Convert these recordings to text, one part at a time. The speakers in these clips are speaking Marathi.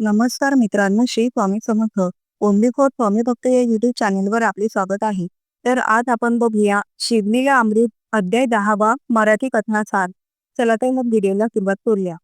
नमस्कार मित्रांनो श्री स्वामी समर्थ. ओनली फॉर स्वामी भक्त या युट्यूब चॅनेलवर आपले स्वागत आहे. तर आज आपण बघूया शिवलीला अमृत अध्याय दहावा मराठी कथनासार चला तर मग व्हिडिओला सुरुवात करूया.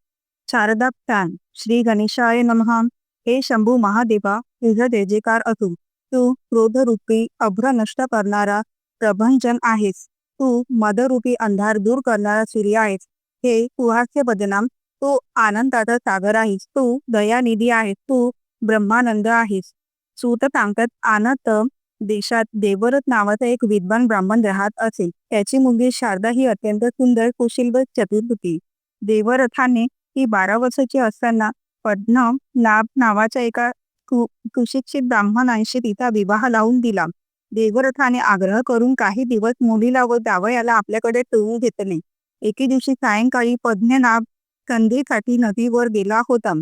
शारदा फॅन श्री गणेशाय नमहा. हे शंभू महादेवा तुझा जय जयकार असू. तू क्रोधरूपी अभ्र नष्ट करणारा प्रभंजन आहेस. तू मदरूपी अंधार दूर करणारा सूर्य आहेस. हे कुहास्य बदनाम तू आनंदाचा सागर आहेस. तू दयानिधी आहेस. तू ब्रह्मानंद आहेस. सूत सांगतात आनंद देशात देवरथ नावाचा एक विद्वान ब्राह्मण राहत असे. त्याची मुलगी शारदा ही अत्यंत सुंदर कुशील व चतुर होती. देवरथाने ही बारा वर्षाची असताना पद्म नाभ नावाच्या एका कुशिक्षित ब्राह्मणांशी तिचा विवाह लावून दिला. देवरथाने आग्रह करून काही दिवस मुलीला व जावयाला आपल्याकडे ठेवून घेतले. एके दिवशी सायंकाळी पद्मनाभ संधीसाठी नदीवर गेला होता.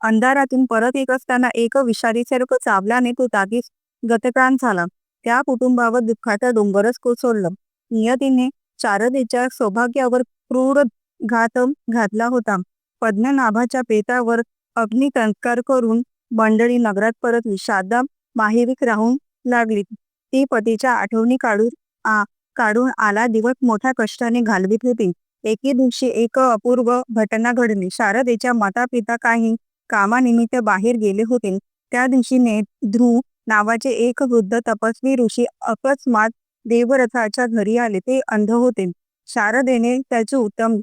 अंधारातून परत येत असताना एक विषारी सर्प चावल्याने तो जागीच गतप्राण झाला. त्या कुटुंबावर दुःखाचा डोंगरच कोसळलं. नियतीने शारदेच्या सौभाग्यावर क्रूर घात घातला होता. पद्मनाभाच्या पेटावर अग्निसंस्कार करून मंडळी नगरात परत शारदा माहेरीक राहून लागली. ती पतीच्या आठवणी काढून आ काढून आला. दिवस मोठ्या कष्टाने घालवीत होती. एके दिवशी एक अपूर्व घटना घडली. शारदेच्या माता पिता काही कामानिमित्त बाहेर गेले होते. त्या दिवशी नेध्रू नावाचे एक वृद्ध तपस्वी ऋषी अकस्मात देवरथाच्या घरी आले. ते अंध होते. शारदेने त्याचे उत्तम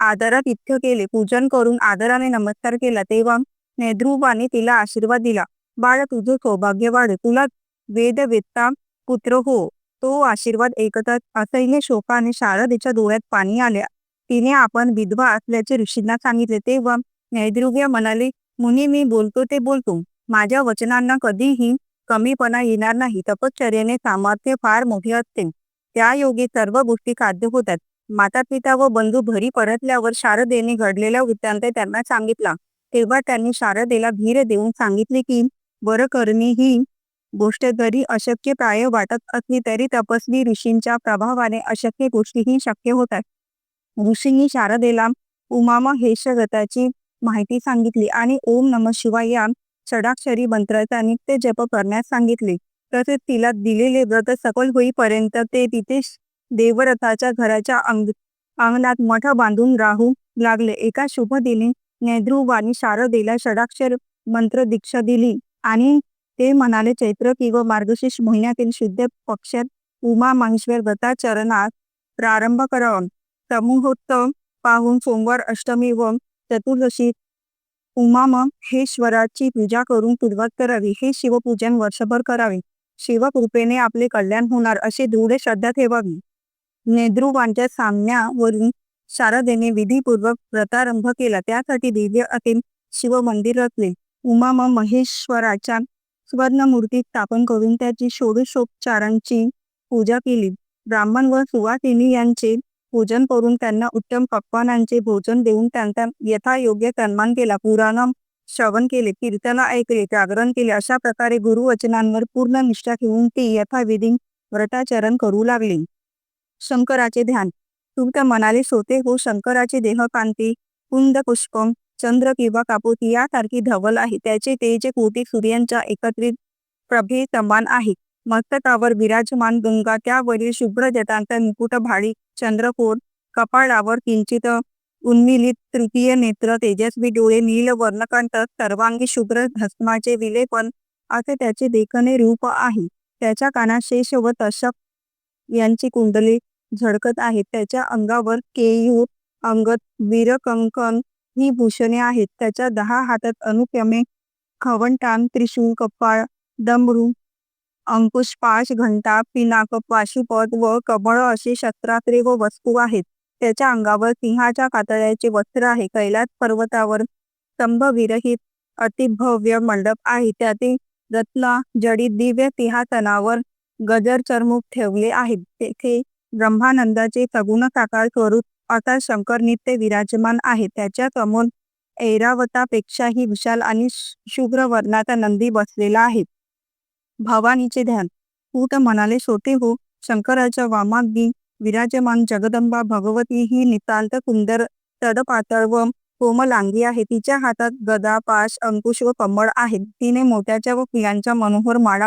आदरात इतकं केले. पूजन करून आदराने नमस्कार केला. तेव्हा नेद्रुबाने तिला आशीर्वाद दिला. बाळ तुझं सौभाग्य वाढ. तुला वेदवेत्ता पुत्र हो. तो आशीर्वाद ऐकतात असह्य शोकाने शारदेच्या डोळ्यात पाणी आल्या तिने आपण विधवा असल्याचे ऋषींना सांगितले तेव्हा नैद्रुव्य म्हणाले मुनी मी बोलतो ते बोलतो. माझ्या वचनांना कधीही कमीपणा येणार नाही. तपश्चर्याने सामर्थ्य फार मोठे असते. त्या योगे सर्व गोष्टी साध्य होतात. माता पिता व बंधू घरी परतल्यावर शारदेने घडलेला वृत्तांत त्यांना सांगितला. तेव्हा त्यांनी शारदेला धीर देऊन सांगितले की वरकरणी ही गोष्ट जरी अशक्य प्राय वाटत असली तरी तपस्वी ऋषींच्या प्रभावाने अशक्य गोष्टीही शक्य होतात ऋषींनी शारदेला उमामहेश्वरताची माहिती सांगितली आणि ओम नम शिवाय या षडाक्षरी मंत्राचा नित्य जप करण्यास सांगितले. तसेच तिला दिलेले व्रत सफल होईपर्यंत ते तिथे देवरथाच्या घराच्या अंग अंगणात मठ बांधून राहू लागले. एका शुभ दिनी नेद्रुवानी शारदेला षडाक्षर मंत्र दीक्षा दिली आणि ते म्हणाले चैत्र किंवा मार्गशीर्ष महिन्यातील शुद्ध पक्षात उमा महेश्वर व्रताचरणात प्रारंभ करावा. समूहोत्तम पाहून सोमवार अष्टमी व चतुर्दशी उमामहेश्वराची पूजा करून सुरुवात करावी. हे शिवपूजन वर्षभर करावे. शिवकृपेने आपले कल्याण होणार अशी दृढ श्रद्धा ठेवावी. नेद्रुवांच्या सामन्यावरून शारदेने विधीपूर्वक व्रतारंभ केला. त्यासाठी दिव्य अतिम शिव मंदिर रचले उमा महेश्वराच्या मूर्ती स्थापन करून त्याची षोडशोपचारांची पूजा केली. ब्राह्मण व सुवासिनी यांचे पूजन करून त्यांना उत्तम पक्वानांचे भोजन देऊन त्यांचा यथायोग्य सन्मान केला. पुराण श्रवण केले कीर्तन ऐकले जागरण केले अशा प्रकारे गुरुवचनांवर पूर्ण निष्ठा ठेवून ती यथाविधी व्रताचरण करू लागली. शंकराचे ध्यान. तुमत मनाले सोते हो शंकराचे देहकांती कुंद पुष्पम चंद्र किंवा कापूस यासारखी धवल आहे. त्याचे तेज कोटी सूर्यांच्या एकत्रित प्रभे समान आहे. मस्तकावर विराजमान गंगा त्यावरील शुभ्र जटांचा मुकुट भाडी चंद्रकोर कपाळावर किंचित उन्मिलित तृतीय नेत्र तेजस्वी डोळे नील वर्णकंठ सर्वांगी शुभ्र भस्माचे विलेपन असे त्याचे देखणे रूप आहे. त्याच्या कानात शेष व तशक यांची कुंडली झडकत आहेत. त्याच्या अंगावर केयूर अंगत वीरकंकन ही भूषणे आहेत. त्याच्या दहा हातात अनुक्रमे खवंटान त्रिशूळ कपाळ डमरू अंकुश पाश घंटा पिनाक पाशुपद व कमळ अशी शस्त्रास्त्रे व वस्तू आहेत. त्याच्या अंगावर सिंहाच्या कातळ्याचे वस्त्र आहे. कैलास पर्वतावर स्तंभ विरहित अतिभव्य मंडप आहे. त्यातील रत्न जडी दिव्य सिंहासनावर गजर चरमुख ठेवले आहेत. तेथे ब्रह्मानंदाचे सगुण साकार स्वरूप आता शंकर नित्य विराजमान आहे. त्याच्यासमोर ऐरावतापेक्षाही विशाल आणि शुभ्र वर्णाचा नंदी बसलेला आहे. भवानीचे ध्यान. पूत म्हणाले सोते हो शंकराच्या वामाग्नी विराजमान जगदंबा भगवती ही नितांत सुंदर तडपातळ व कोमलांगी आहे. तिच्या हातात गदा पाश अंकुश व कमळ आहेत तिने मोत्याच्या व फुलांच्या मनोहर माळा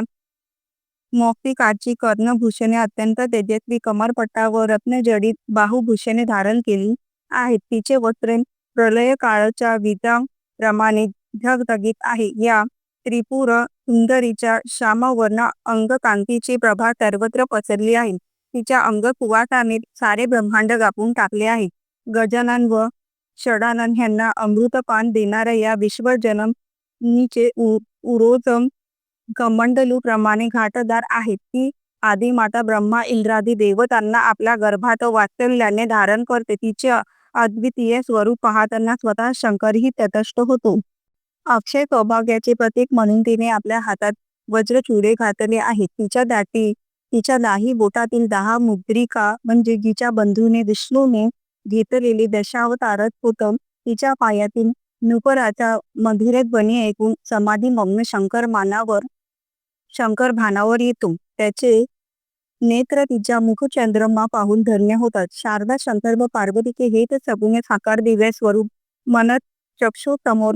मोती काची कर्णभूषणे अत्यंत तेजस्वी कमरपट्टा व रत्नजडीत बाहुभूषणे धारण केली आहेत. तिचे वस्त्र प्रलय काळच्या विटाप्रमाणे धगधगीत आहे. या त्रिपुर सुंदरीच्या श्यामवर्ण अंगकांतीची प्रभा सर्वत्र पसरली आहे. तिच्या अंग कुवाटाने सारे ब्रह्मांड गापून टाकले आहे. गजानन व षडानन ह्यांना अमृतपान देणाऱ्या या विश्वजननीचे उ उरोजम कमंडलू प्रमाणे घाटदार आहेत. ती आदी माता ब्रह्मा इंद्रादी देवतांना आपल्या गर्भात वात्सल्याने धारण करते. तिचे अद्वितीय स्वरूप पाहताना स्वतः शंकरही तटस्थ होतो. अक्षय सौभाग्याचे प्रतीक म्हणून तिने आपल्या हातात वज्रचुरे घातले आहेत. तिच्या दाटी तिच्या दाही बोटातील दहा मुद्रिका म्हणजे जिच्या बंधूने विष्णूने घेतलेली दशावतारच होतं तिच्या पायातील नुपराच्या मधुरेत बनी ऐकून समाधी मग्न शंकर मानावर शंकर भानावर येतो. त्याचे नेत्र तिच्या मुखचंद्रमा पाहून धन्य होतात. शारदा शंकर व पार्वतीचे हेत सगुणे साकार दिव्य स्वरूप मनत चक्षु समोर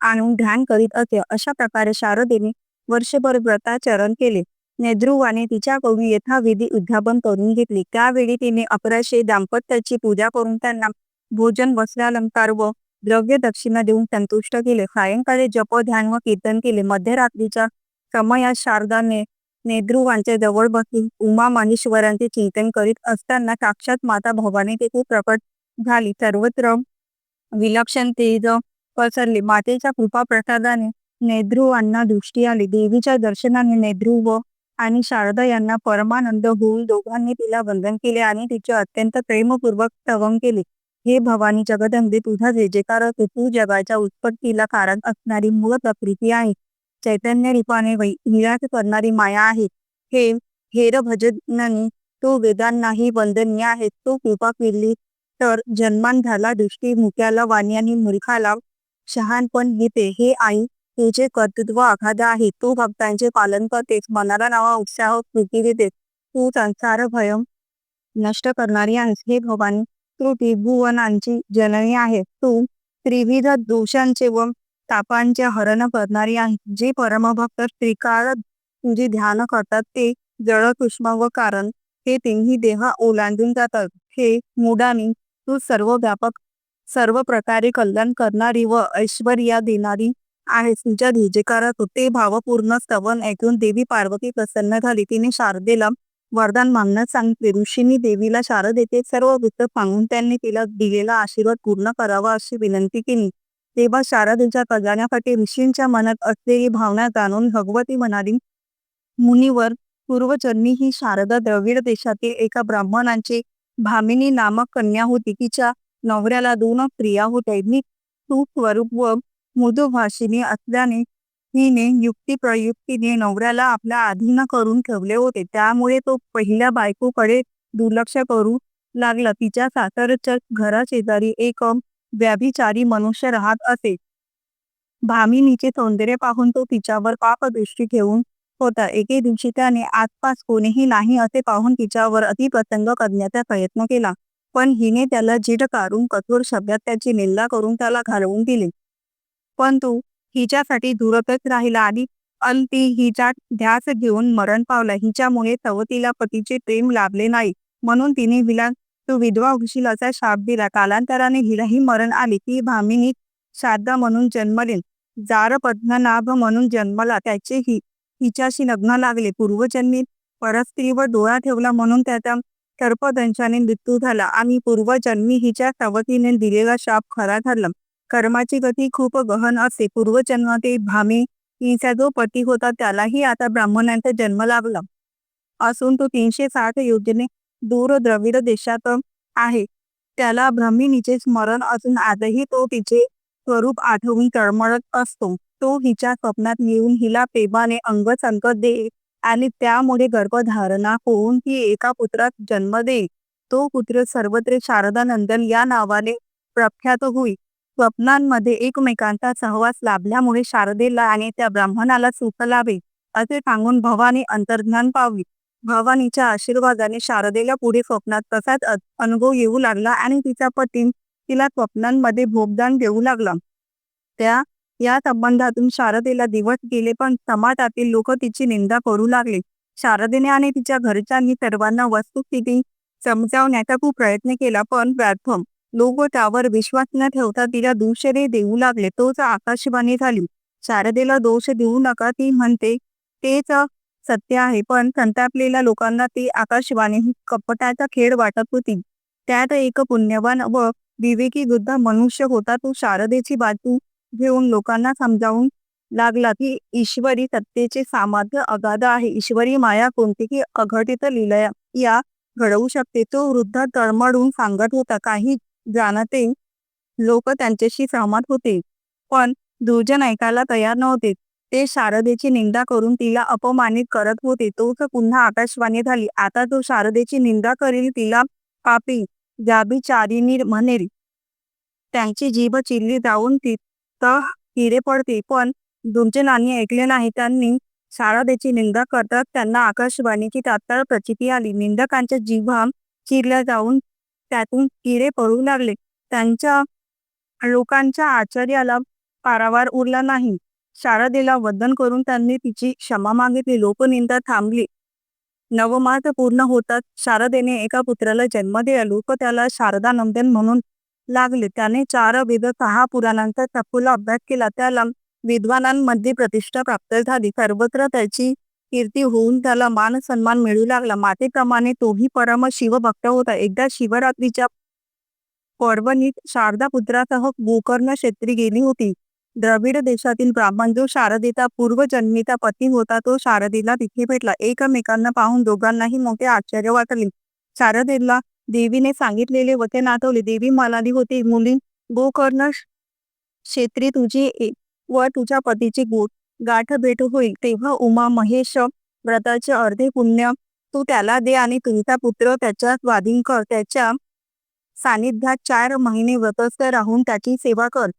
आणून ध्यान करीत असे. अशा प्रकारे शारदेने वर्षभर व्रताचरण केले. नेद्रुवाने तिच्या तिच्याकडून यथाविधी उद्यापन करून घेतली. त्यावेळी तिने अकराशे दाम्पत्याची पूजा करून त्यांना भोजन वस्त्रालंकार व द्रव्य दक्षिणा देऊन संतुष्ट केले. सायंकाळी जप ध्यान व कीर्तन केले. मध्यरात्रीच्या समयात शारदाने नेद्रुवांच्या जवळ बसून उमा महेश्वरांचे चिंतन करीत असताना साक्षात माता भवानी तेथे प्रकट झाली. सर्वत्र विलक्षण तेज पसरले. मातेच्या कृपा प्रसादाने नेद्रुवांना दृष्टी आली. देवीच्या दर्शनाने नेद्रुव आणि शारदा यांना परमानंद होऊन दोघांनी तिला वंदन केले आणि तिचे अत्यंत प्रेमपूर्वक स्तवन केले. हे भवानी जगदंबे तुझा जे जेकार तू जगाच्या उत्पत्तीला कारण असणारी मूळ प्रकृती आहे. चैतन्य रूपाने वै विराट करणारी माया आहे. हे हेर भजनाने तो वेदांनाही वंदनीय आहे. तो कृपा केली तर जन्मान झाला दृष्टी मुक्याला वाणी आणि मूर्खाला शहाणपण येते हे आई तुझे कर्तृत्व अगाध आहे तू भक्तांचे पालन करतेस मनाला नवा उत्साह कृती देतेस तू संसार भयम नष्ट करणारी आहेस. हे भवानी त्रुटी भुवनांची जननी आहे. तू त्रिविध दोषांचे व तापांचे हरण करणारी आहे. जे परमभक्त त्रिकाळ तुझे ध्यान करतात ते जळ कृष्ण व कारण हे तिन्ही देह ओलांडून जातात. हे मुडानी तू सर्व व्यापक सर्व प्रकारे कल्याण करणारी व ऐश्वर्या देणारी आहे. तुझ्या धिजेकारात ते भावपूर्ण स्तवन ऐकून देवी पार्वती प्रसन्न झाली. तिने शारदेला वरदान मागण्यास सांगितले. ऋषींनी देवीला शारदेचे सर्व वृत्त सांगून त्यांनी तिला दिलेला आशीर्वाद पूर्ण करावा अशी विनंती केली. तेव्हा शारदेच्या कल्याणासाठी ऋषींच्या मनात असलेली भावना जाणून भगवती म्हणाली मुनीवर पूर्वजन्मी ही शारदा द्रविड देशातील एका ब्राह्मणांची भामिनी नामक कन्या होती. तिच्या नवऱ्याला दोन प्रिया होत्या. मी तू स्वरूप व मृदुभाषिनी असल्याने हिने युक्ती प्रयुक्तीने नवऱ्याला आपल्या अधीन करून ठेवले होते. त्यामुळे तो पहिल्या बायकोकडे दुर्लक्ष करू लागला. तिच्या सासरच्या घराशेजारी एक व्याभिचारी मनुष्य राहत असे. भामिनीचे सौंदर्य पाहून तो तिच्यावर पापदृष्टी ठेवून होता. एके दिवशी त्याने आसपास कोणीही नाही असे पाहून तिच्यावर अतिप्रसंग करण्याचा प्रयत्न केला. पण हिने त्याला जीड काढून कठोर शब्दात त्याची निंदा करून त्याला घालवून दिले. पण तो हिच्यासाठी धुरतच राहिला आणि अंती हिचा ध्यास घेऊन मरण पावला. हिच्यामुळे सवतीला पतीचे प्रेम लाभले नाही. म्हणून तिने विला तू विधवा होशील असा शाप दिला. कालांतराने हिलाही मरण आले. ती भामिनी शारदा म्हणून जन्मले जार पद्मनाभ म्हणून जन्मला. त्याचे ही हिच्याशी लग्न लागले. पूर्वजन्मी परस्त्रीवर डोळा ठेवला म्हणून त्याचा सर्पदंशाने मृत्यू झाला. आणि पूर्वजन्मी हिच्या सवतीने दिलेला शाप खरा ठरला कर्माची गती खूप गहन असते. पूर्वजन्मातील भामी हिचा जो पती होता त्यालाही आता ब्राह्मणांचा जन्म लागला असून तो तीनशे साठ योजने दूर द्रविड देशात आहे. त्याला ब्रह्मिणीचे स्मरण असून आजही तो तिचे स्वरूप आठवून तळमळत असतो. तो हिच्या स्वप्नात येऊन हिला प्रेमाने अंग संकट दे आणि त्यामुळे गर्भधारणा होऊन ती एका पुत्रात जन्म दे. तो पुत्र सर्वत्र शारदानंदन या नावाने प्रख्यात होई. स्वप्नांमध्ये एकमेकांचा सहवास लाभल्यामुळे शारदेला आणि त्या ब्राह्मणाला सुख लाभे असे सांगून भवानी अंतर्ज्ञान पावली. भवानीच्या आशीर्वादाने शारदेला पुढे स्वप्नात तसाच अनुभव येऊ लागला आणि तिचा पती तिला स्वप्नांमध्ये भोगदान देऊ लागला. त्या या संबंधातून शारदेला दिवस गेले पण समाजातील लोक तिची निंदा करू लागले. शारदेने आणि तिच्या घरच्यांनी सर्वांना वस्तुस्थिती समजावण्याचा खूप प्रयत्न केला पण व्यर्थ लोक त्यावर विश्वास न ठेवता तिला दोषरे देऊ लागले तोच आकाशवाणी झाली. शारदेला दोष देऊ नका ती म्हणते तेच सत्य आहे. पण संतापलेल्या लोकांना ती आकाशवाणी ही कपटाचा खेळ वाटत होती. त्यात एक पुण्यवान व विवेकी वृद्ध मनुष्य होता. तो शारदेची बाजू घेऊन लोकांना समजावून लागला की ईश्वरी सत्तेचे सामर्थ्य अगाध आहे. ईश्वरी माया कोणतीही अघटित लिलया या घडवू शकते. तो वृद्ध तळमळून सांगत होता काही जाणते लोक त्यांच्याशी सहमत होते पण दुर्जन ऐकायला तयार नव्हते. ते शारदेची निंदा करून तिला अपमानित करत होते. तोच पुन्हा आकाशवाणी झाली आता तो शारदेची निंदा करील तिला पापी जाबीचारिणी म्हणेल. त्यांची जीभ चिरली जाऊन तिथं हिरे पडते. पण दुर्जनांनी ऐकले नाही. त्यांनी शारदेची निंदा करतात त्यांना आकाशवाणीची तात्काळ प्रचिती आली. निंदकांच्या जिव्हा चिरल्या जाऊन त्यातून हिरे पडू लागले. त्यांच्या लोकांच्या आश्चर्याला पारावार उरला नाही. शारदेला वंदन करून त्यांनी तिची क्षमा मागितली. लोकनिंदा थांबली. नवमास पूर्ण होतात शारदेने एका पुत्राला जन्म दिला. लोक त्याला शारदा नंदन म्हणून लागले. त्याने चार वेद सहा पुराणांचा सखोल अभ्यास केला. त्याला विद्वानांमध्ये प्रतिष्ठा प्राप्त झाली. सर्वत्र त्याची कीर्ती होऊन त्याला मान सन्मान मिळू लागला. मातेप्रमाणे तोही परम शिवभक्त होता. एकदा शिवरात्रीच्या पर्वणीत शारदा पुत्रासह गोकर्ण क्षेत्री गेली होती. द्रविड देशातील ब्राह्मण जो शारदेचा पूर्वजन्मीचा पती होता तो शारदेला तिथे भेटला. एकमेकांना पाहून दोघांनाही मोठे आश्चर्य वाटले. शारदेला देवीने सांगितलेले वचन आठवले. देवी म्हणाली होती मुली गोकर्ण क्षेत्री तुझी व तुझ्या पतीची गोट गाठ भेट होईल. तेव्हा उमा महेश व्रताचे अर्धे पुण्य तू त्याला दे आणि तुमचा पुत्र त्याच्या स्वाधीन कर. त्याच्या सानिध्यात चार महिने व्रतस्थ राहून त्याची सेवा कर.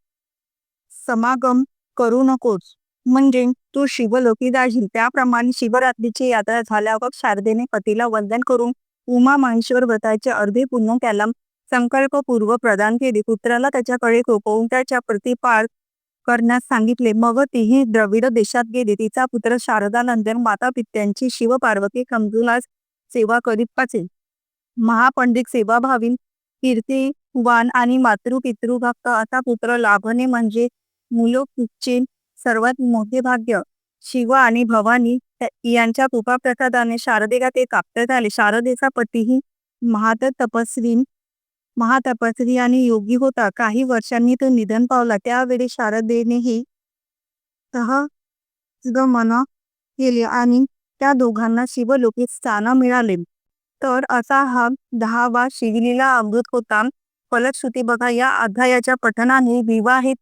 समागम करू नकोस. म्हणजे तू शिवलोकी जाशील त्याप्रमाणे शिवरात्रीची यात्रा झाल्यावर शारदेने पतीला वंदन करून उमा महेश्वर व्रताचे अर्धे पुन्हा त्याला संकल्पपूर्व प्रदान केले. पुत्राला त्याच्याकडे खोपवून त्याच्या प्रतिपाळ करण्यास सांगितले. मग तीही द्रविड देशात गेली. तिचा पुत्र शारदानंदन माता पित्यांची शिव पार्वती कमजुलास सेवा करीत पाचे महापंडित सेवाभावी कीर्तिवान आणि मातृ पितृभक्त असा पुत्र लाभणे म्हणजे मुलोकचे सर्वात मोठे भाग्य शिव आणि भवानी यांच्या कृपाप्रसादाने शारदेला ते प्राप्त झाले. शारदेचा पतीही महात तपस्वी महातपस्वी आणि योगी होता. काही वर्षांनी तो निधन पावला. त्यावेळी शारदेनेही सहगमन केले आणि त्या दोघांना शिवलोकी स्थान मिळाले. तर असा हा दहावा शिवलीला अमृत होता. फलश्रुती बघा या अध्यायाच्या पठनाने विवाहित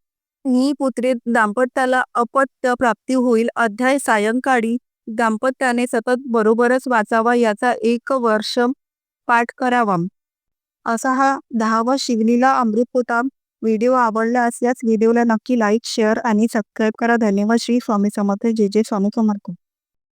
ही पुत्रे दाम्पत्याला अपत्य प्राप्ती होईल. अध्याय सायंकाळी दाम्पत्याने सतत बरोबरच वाचावा याचा एक वर्ष पाठ करावा. असा हा दहावा शिवलीला अमृत होता. व्हिडिओ आवडला असल्यास व्हिडिओला नक्की लाईक शेअर आणि सबस्क्राईब करा. धन्यवाद. श्री स्वामी समर्थ. जे जे स्वामी समर्थ.